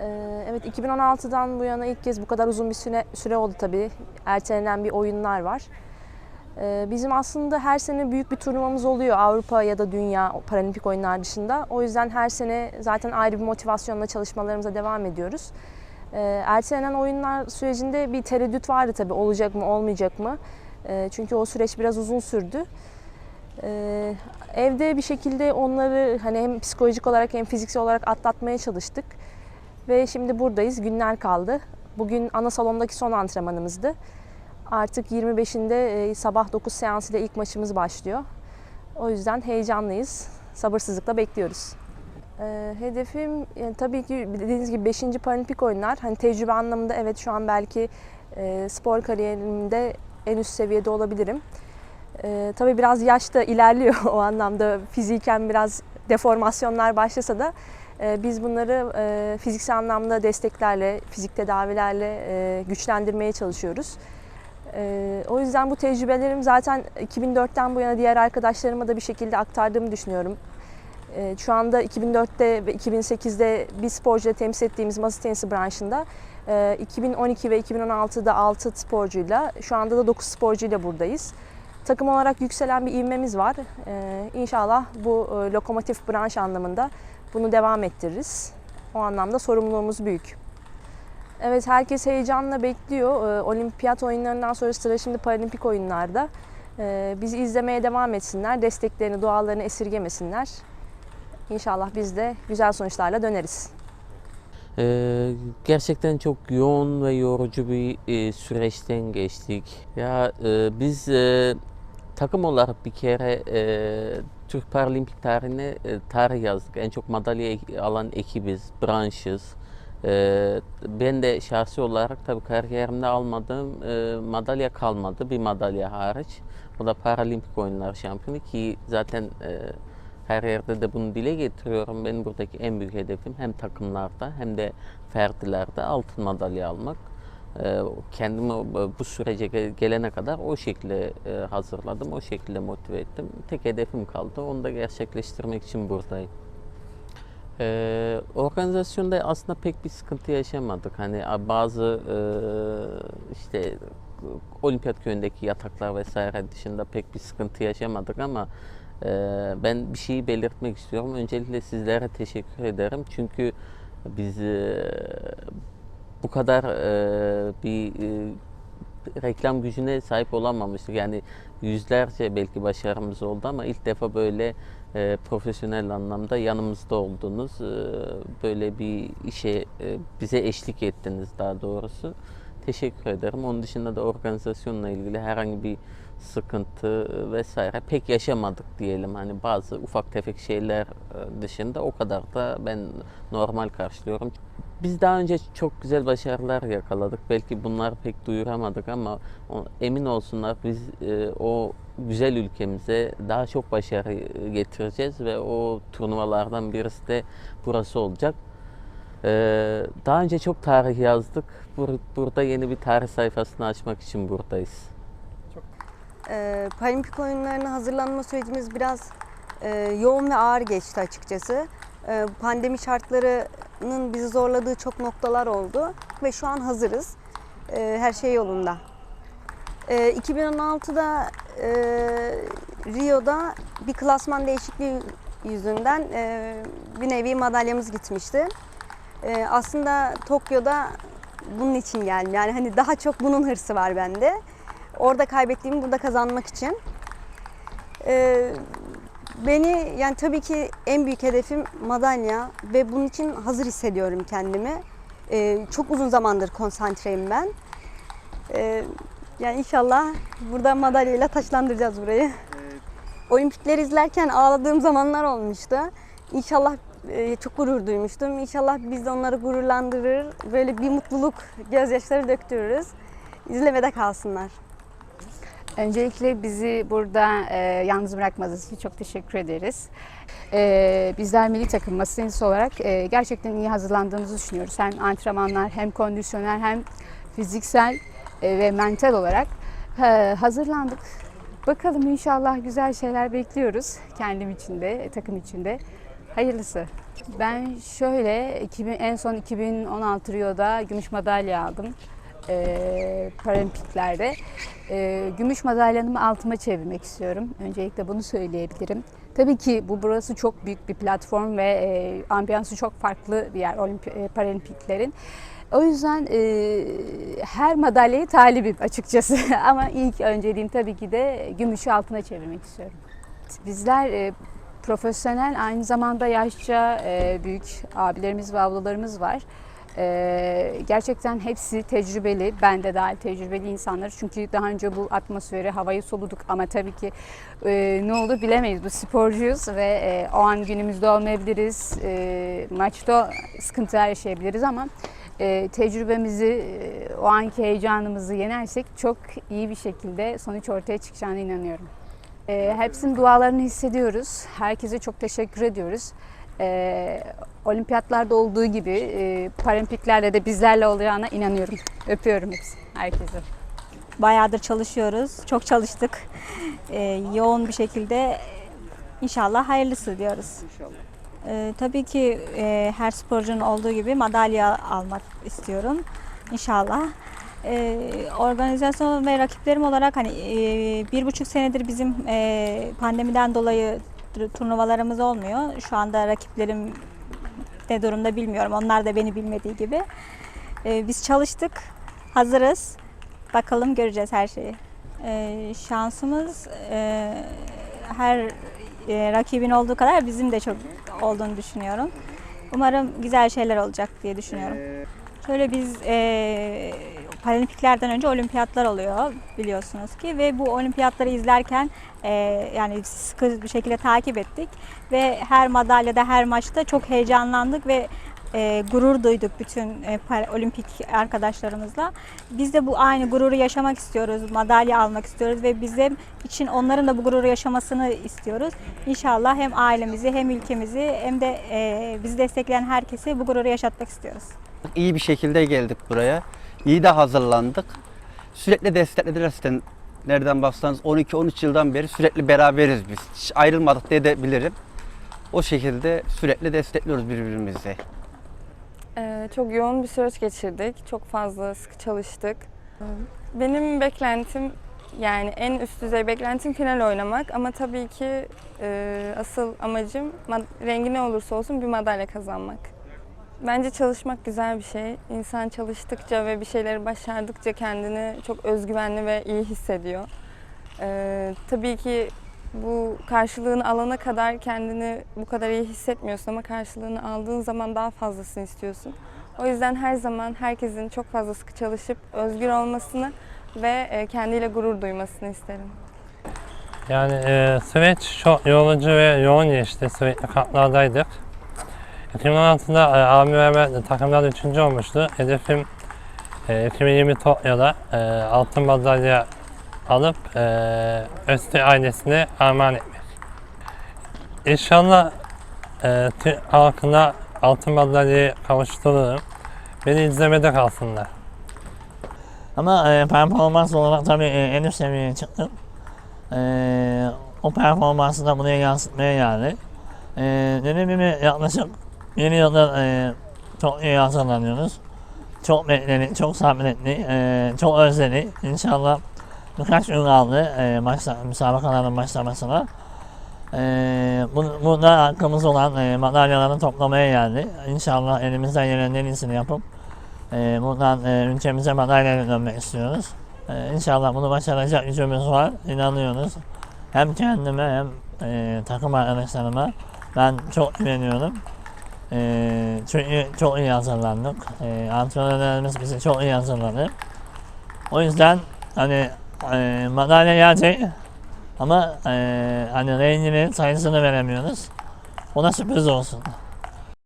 Ee, Evet 2016'dan bu yana ilk kez bu kadar uzun bir süre, süre oldu tabii. Ertelenen bir oyunlar var. Ee, Bizim aslında her sene büyük bir turnuvamız oluyor Avrupa ya da Dünya Paralimpik oyunlar dışında. O yüzden her sene zaten ayrı bir motivasyonla çalışmalarımıza devam ediyoruz. Ee, Ertelenen oyunlar sürecinde bir tereddüt vardı tabii olacak mı olmayacak mı? Çünkü o süreç biraz uzun sürdü. Evde bir şekilde onları hani hem psikolojik olarak hem fiziksel olarak atlatmaya çalıştık. Ve şimdi buradayız. Günler kaldı. Bugün ana salondaki son antrenmanımızdı. Artık 25'inde e, sabah 9 seansıyla ilk maçımız başlıyor. O yüzden heyecanlıyız. Sabırsızlıkla bekliyoruz. Ee, hedefim yani tabii ki dediğiniz gibi 5. Paralimpik oyunlar. Hani tecrübe anlamında evet şu an belki e, spor kariyerimde en üst seviyede olabilirim. Ee, tabii biraz yaş da ilerliyor o anlamda. Fiziken biraz deformasyonlar başlasa da e, biz bunları e, fiziksel anlamda desteklerle, fizik tedavilerle e, güçlendirmeye çalışıyoruz. E, o yüzden bu tecrübelerim zaten 2004'ten bu yana diğer arkadaşlarıma da bir şekilde aktardığımı düşünüyorum. E, şu anda 2004'te ve 2008'de bir sporcuyla temsil ettiğimiz masa tenisi branşında e, 2012 ve 2016'da 6 sporcuyla, şu anda da 9 sporcuyla buradayız. Takım olarak yükselen bir ivmemiz var. Ee, inşallah bu e, lokomotif branş anlamında bunu devam ettiririz. O anlamda sorumluluğumuz büyük. Evet herkes heyecanla bekliyor. Ee, olimpiyat oyunlarından sonra sıra şimdi paralimpik oyunlarda. Ee, bizi izlemeye devam etsinler. Desteklerini, dualarını esirgemesinler. İnşallah biz de güzel sonuçlarla döneriz. Ee, gerçekten çok yoğun ve yorucu bir e, süreçten geçtik. Ya e, biz e, takım olarak bir kere e, Türk Paralimpik tarihine e, tarih yazdık. En çok madalya alan ekibiz, branşız. E, ben de şahsi olarak tabii kariyerimde almadığım e, madalya kalmadı. Bir madalya hariç. Bu da Paralimpik oyunlar şampiyonu ki zaten e, her yerde de bunu dile getiriyorum. Benim buradaki en büyük hedefim hem takımlarda hem de ferdilerde altın madalya almak. Ee, Kendimi bu bu sürece ge- gelene kadar o şekilde e, hazırladım, o şekilde motive ettim. Tek hedefim kaldı, onu da gerçekleştirmek için buradayım. Ee, organizasyonda aslında pek bir sıkıntı yaşamadık. Hani bazı e, işte olimpiyat köyündeki yataklar vesaire dışında pek bir sıkıntı yaşamadık ama e, ben bir şeyi belirtmek istiyorum. Öncelikle sizlere teşekkür ederim. Çünkü biz e, bu kadar e, bir e, reklam gücüne sahip olamamıştık. Yani yüzlerce belki başarımız oldu ama ilk defa böyle e, profesyonel anlamda yanımızda oldunuz. E, böyle bir işe e, bize eşlik ettiniz daha doğrusu. Teşekkür ederim. Onun dışında da organizasyonla ilgili herhangi bir sıkıntı vesaire pek yaşamadık diyelim. Hani bazı ufak tefek şeyler e, dışında o kadar da ben normal karşılıyorum. Biz daha önce çok güzel başarılar yakaladık. Belki bunları pek duyuramadık ama emin olsunlar biz e, o güzel ülkemize daha çok başarı getireceğiz ve o turnuvalardan birisi de burası olacak. Daha önce çok tarih yazdık. Bur- burada yeni bir tarih sayfasını açmak için buradayız. Ee, Paralimpik oyunlarına hazırlanma sürecimiz biraz e, yoğun ve ağır geçti açıkçası. Ee, pandemi şartlarının bizi zorladığı çok noktalar oldu ve şu an hazırız. Ee, her şey yolunda. Ee, 2016'da e, Rio'da bir klasman değişikliği yüzünden e, bir nevi madalyamız gitmişti. E, aslında Tokyo'da bunun için geldim. Yani hani daha çok bunun hırsı var bende. Orada kaybettiğimi burada kazanmak için. Ee, beni yani tabii ki en büyük hedefim madalya ve bunun için hazır hissediyorum kendimi. Ee, çok uzun zamandır konsantreyim ben. Ee, yani inşallah burada madalyayla taşlandıracağız burayı. Olimpikleri izlerken ağladığım zamanlar olmuştu. İnşallah e, çok gurur duymuştum. İnşallah biz de onları gururlandırır, böyle bir mutluluk gözyaşları döktürürüz. İzlemede kalsınlar. Öncelikle bizi burada e, yalnız bırakmadığınız için çok teşekkür ederiz. E, bizler milli takım masası olarak e, gerçekten iyi hazırlandığımızı düşünüyoruz. Hem antrenmanlar hem kondisyonel hem fiziksel e, ve mental olarak e, hazırlandık. Bakalım inşallah güzel şeyler bekliyoruz kendim için de, takım için de. Hayırlısı. Ben şöyle 2000, en son 2016 Rio'da gümüş madalya aldım. Ee, Paralimpiklerde. Ee, gümüş madalyamı altıma çevirmek istiyorum. Öncelikle bunu söyleyebilirim. Tabii ki bu burası çok büyük bir platform ve e, ambiyansı çok farklı bir yer Olimpi, e, Paralimpiklerin. O yüzden e, her madalyayı talibim açıkçası. Ama ilk önceliğim tabii ki de gümüşü altına çevirmek istiyorum. Bizler e, profesyonel aynı zamanda yaşça e, büyük abilerimiz ve ablalarımız var. E, gerçekten hepsi tecrübeli, ben de dahil tecrübeli insanlar. Çünkü daha önce bu atmosferi, havayı soluduk ama tabii ki e, ne olur bilemeyiz. Bu sporcuyuz ve e, o an günümüzde olmayabiliriz. E, maçta sıkıntılar yaşayabiliriz ama e, tecrübemizi, e, o anki heyecanımızı yenersek çok iyi bir şekilde sonuç ortaya çıkacağına inanıyorum. E, hepsinin dualarını hissediyoruz. Herkese çok teşekkür ediyoruz. E, olimpiyatlarda olduğu gibi e, paralimpiklerde de bizlerle olacağına inanıyorum. Öpüyorum hepsini, herkese. Bayağıdır çalışıyoruz. Çok çalıştık. Ee, yoğun bir şekilde inşallah hayırlısı diyoruz. Ee, tabii ki e, her sporcunun olduğu gibi madalya almak istiyorum. İnşallah. Ee, organizasyon ve rakiplerim olarak hani e, bir buçuk senedir bizim e, pandemiden dolayı turnuvalarımız olmuyor. Şu anda rakiplerim ne durumda bilmiyorum. Onlar da beni bilmediği gibi. Ee, biz çalıştık. Hazırız. Bakalım göreceğiz her şeyi. Ee, şansımız e, her e, rakibin olduğu kadar bizim de çok olduğunu düşünüyorum. Umarım güzel şeyler olacak diye düşünüyorum. Şöyle biz e, Paralimpiklerden önce olimpiyatlar oluyor biliyorsunuz ki ve bu olimpiyatları izlerken e, yani sıkı bir şekilde takip ettik ve her madalyada her maçta çok heyecanlandık ve e, gurur duyduk bütün e, olimpik arkadaşlarımızla. Biz de bu aynı gururu yaşamak istiyoruz, madalya almak istiyoruz ve bizim için onların da bu gururu yaşamasını istiyoruz. İnşallah hem ailemizi hem ülkemizi hem de e, bizi destekleyen herkese bu gururu yaşatmak istiyoruz. İyi bir şekilde geldik buraya. İyi de hazırlandık. Sürekli desteklediler zaten. Nereden baksanız 12-13 yıldan beri sürekli beraberiz biz. Hiç ayrılmadık diye de bilirim. O şekilde sürekli destekliyoruz birbirimizi. Ee, çok yoğun bir süreç geçirdik. Çok fazla sıkı çalıştık. Benim beklentim yani en üst düzey beklentim final oynamak ama tabii ki e, asıl amacım mad- rengi ne olursa olsun bir madalya kazanmak. Bence çalışmak güzel bir şey. İnsan çalıştıkça ve bir şeyleri başardıkça kendini çok özgüvenli ve iyi hissediyor. Ee, tabii ki bu karşılığını alana kadar kendini bu kadar iyi hissetmiyorsun ama karşılığını aldığın zaman daha fazlasını istiyorsun. O yüzden her zaman herkesin çok fazla sıkı çalışıp özgür olmasını ve e, kendiyle gurur duymasını isterim. Yani e, süreç çok yorucu ve yoğun geçti. Sürekli katlardaydık. 2016'da e, abim ben takımlar üçüncü olmuştu. Hedefim e, 2020 Tokyo'da e, altın madalya alıp e, Öztürk ailesine armağan etmek. İnşallah e, Türk halkına altın madalyayı kavuştururum. Beni izlemede kalsınlar. Ama e, performans olarak tabii e, en üst seviyeye çıktım. E, o performansı da buraya yansıtmaya geldik. E, dediğim yaklaşık 7 yıldır e, çok iyi hazırlanıyoruz. Çok bekledik, çok sabrettik, e, çok özledik. İnşallah birkaç gün kaldı e, maçta, müsabakaların başlamasına. E, bu, burada hakkımız olan e, madalyaları toplamaya geldik. İnşallah elimizden gelen en iyisini yapıp e, buradan e, ülkemize madalya dönmek istiyoruz. E, inşallah bunu başaracak gücümüz var, inanıyoruz. Hem kendime hem e, takım arkadaşlarıma ben çok güveniyorum. E, çünkü çok iyi hazırlandık. E, antrenörlerimiz bizi çok iyi hazırladı. O yüzden hani e, madalya gelecek ama e, hani rengini sayısını veremiyoruz. Ona sürpriz olsun.